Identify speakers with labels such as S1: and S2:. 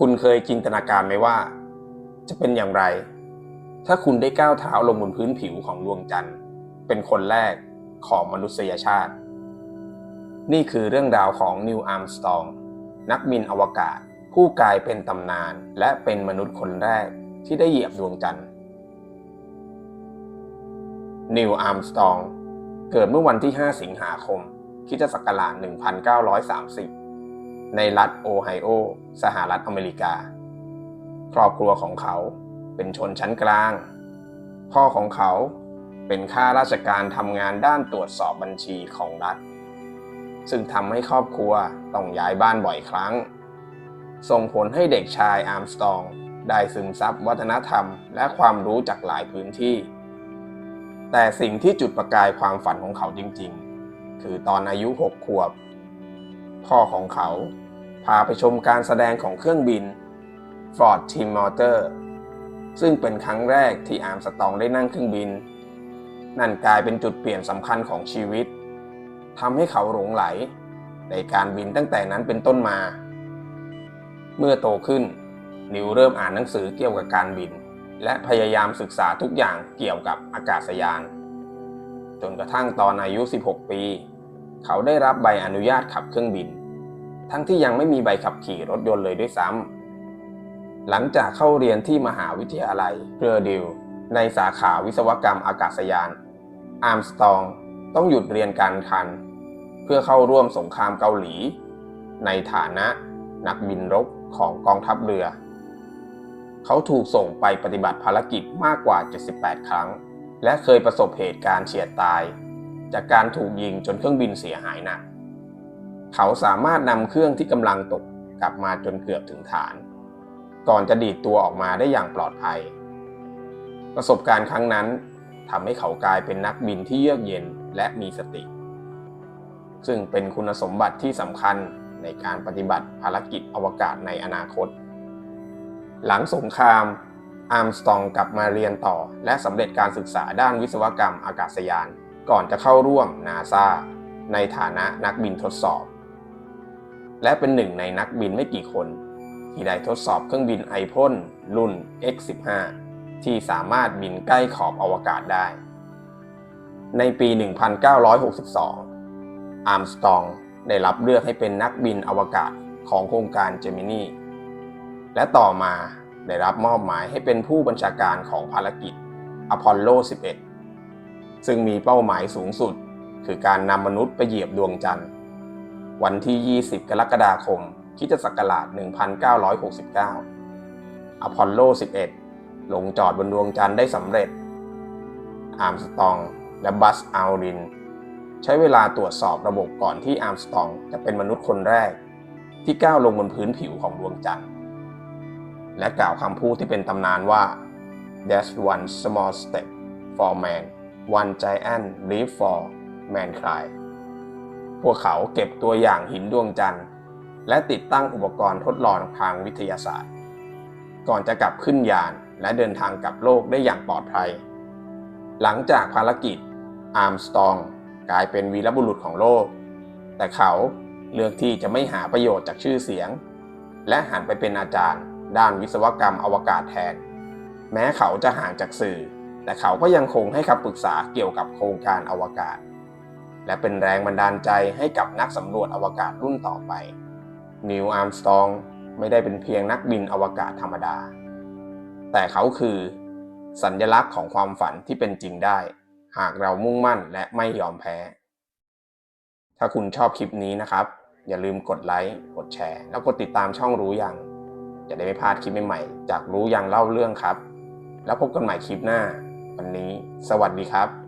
S1: คุณเคยจินตนาการไหมว่า จะเป็นอย่างไร ถ้าคุณได้ก้าวเท้าลงบนพื้นผิวของดวงจันทร์ เป็นคนแรกของมนุษยชาติ นี่คือเรื่องราวของนิวอาร์มสตองนักบินอวกาศ ผู้กลายเป็นตำนานและเป็นมนุษย์คนแรกที่ได้เหยียบดวงจันทร์นิวอาร์มสตองเกิดเมื่อวันที่ 5 สิงหาคมคิศักราช1930 ในรัฐโอไฮโอ สหรัฐอเมริกา ครอบครัวของเขาเป็นชนชั้นกลาง พ่อของเขาเป็นข้าราชการทำงานด้านตรวจสอบบัญชีของรัฐ ซึ่งทำให้ครอบครัวต้องย้ายบ้านบ่อยครั้ง ส่งผลให้เด็กชายอาร์มสตอง ได้ซึมซับวัฒนธรรมและความรู้จากหลายพื้นที่ แต่สิ่งที่จุดประกายความฝันของเขาจริงๆ คือตอนอายุหกขวบ พ่อของเขา พาไปชมการแสดงของเครื่องบิน Ford Team Motor ซึ่งเป็นครั้งแรกที่อาร์มสตองได้นั่งเครื่องบิน นั่นกลายเป็นจุดเปลี่ยนสำคัญของชีวิตทำให้เขาหลงไหล ในการบินตั้งแต่นั้นเป็นต้นมา เมื่อโตขึ้น นิวเริ่มอ่านหนังสือเกี่ยวกับการบิน และพยายามศึกษาทุกอย่างเกี่ยวกับอากาศยาน จนกระทั่งตอนอายุ 16 ปี เขาได้รับใบอนุญาตขับเครื่องบิน ทั้งที่ยังไม่มีใบขับขี่รถยนต์เลยด้วยซ้ำหลังจากเข้าเรียนที่มหาวิทยาลัยเพื่อดิวในสาขาวิศวกรรมอากาศยาน อาร์มสตองต้องหยุดเรียนการคัน เพื่อเข้าร่วมสงครามเกาหลี ในฐานะนักบินรบของกองทัพเรือ เขาถูกส่งไปปฏิบัติภารกิจมากกว่า 78 ครั้ง และเคยประสบเหตุการณ์เฉียดตาย จากการถูกยิงจนเครื่องบินเสียหายหนัก เขาสามารถนำเครื่องที่กำลังตกกลับมาจนเกือบถึงฐาน ก่อนจะดีดตัวออกมาได้อย่างปลอดภัย ประสบการณ์ครั้งนั้นทำให้เขากลายเป็นนักบินที่เยือกเย็นและมีสติ ซึ่งเป็นคุณสมบัติที่สำคัญในการปฏิบัติภารกิจอวกาศในอนาคต หลังสงคราม อาร์มสตองกลับมาเรียนต่อ และสำเร็จการศึกษาด้านวิศวกรรมอากาศยาน ก่อนจะเข้าร่วมนาซาในฐานะนักบินทดสอบ และเป็นหนึ่งในนักบินไม่กี่คน ที่ได้ทดสอบเครื่องบินไอพ่นรุ่น X-15 ที่สามารถบินใกล้ขอบอวกาศได้ ในปี 1962 อาร์มสตองได้รับเลือกให้เป็นนักบินอวกาศของโครงการเจมินีและต่อมาได้รับมอบหมายให้เป็นผู้บัญชาการของภารกิจอพอลโล 11 ซึ่งมีเป้าหมายสูงสุด คือการนำมนุษย์ไปเหยียบดวงจันทร์ วันที่ 20 กรกฎาคมคริสตศักราช 1969 อพอลโล 11 ลงจอดบนดวงจันทร์ได้สำเร็จ อาร์มสตองและบัสอัลริน ใช้เวลาตรวจสอบระบบก่อนที่อาร์มสตองจะเป็นมนุษย์คนแรก ที่ก้าวลงบนพื้นผิวของดวงจันทร์ และกล่าวคำพูดที่เป็นตำนานว่า That's one small step for man one giant leap for mankind วกเขาเก็บตัวอย่างหินดวงจันทร์ และติดตั้งอุปกรณ์ทดลองทางวิทยาศาสตร์ ก่อนจะกลับขึ้นยานและเดินทางกลับโลกได้อย่างปลอดภัย หลังจากภารกิจอาร์มสตองกลายเป็นวีรบุรุษของโลก แต่เขาเลือกที่จะไม่หาประโยชน์จากชื่อเสียง และหันไปเป็นอาจารย์ ด้านวิศวกรรมอวกาศแทน แม้เขาจะห่างจากสื่อ แต่เขาก็ยังคงให้คำปรึกษาเกี่ยวกับโครงการอวกาศ และเป็นแรงบันดาลใจให้กับนักสำรวจอวกาศรุ่นต่อไป นิวอาร์มสตองไม่ได้เป็นเพียงนักบินอวกาศธรรมดา แต่เขาคือ สัญลักษณ์ของความฝันที่เป็นจริงได้ หากเรามุ่งมั่นและไม่ยอมแพ้ ถ้าคุณชอบคลิปนี้นะครับ อย่าลืมกดไลค์ กดแชร์ แล้วกดติดตามช่องรู้ยัง จะได้ไม่พลาดคลิปใหม่ๆ จากรู้ยังเล่าเรื่องครับ แล้วพบกันใหม่คลิปหน้า วันนี้ สวัสดีครับ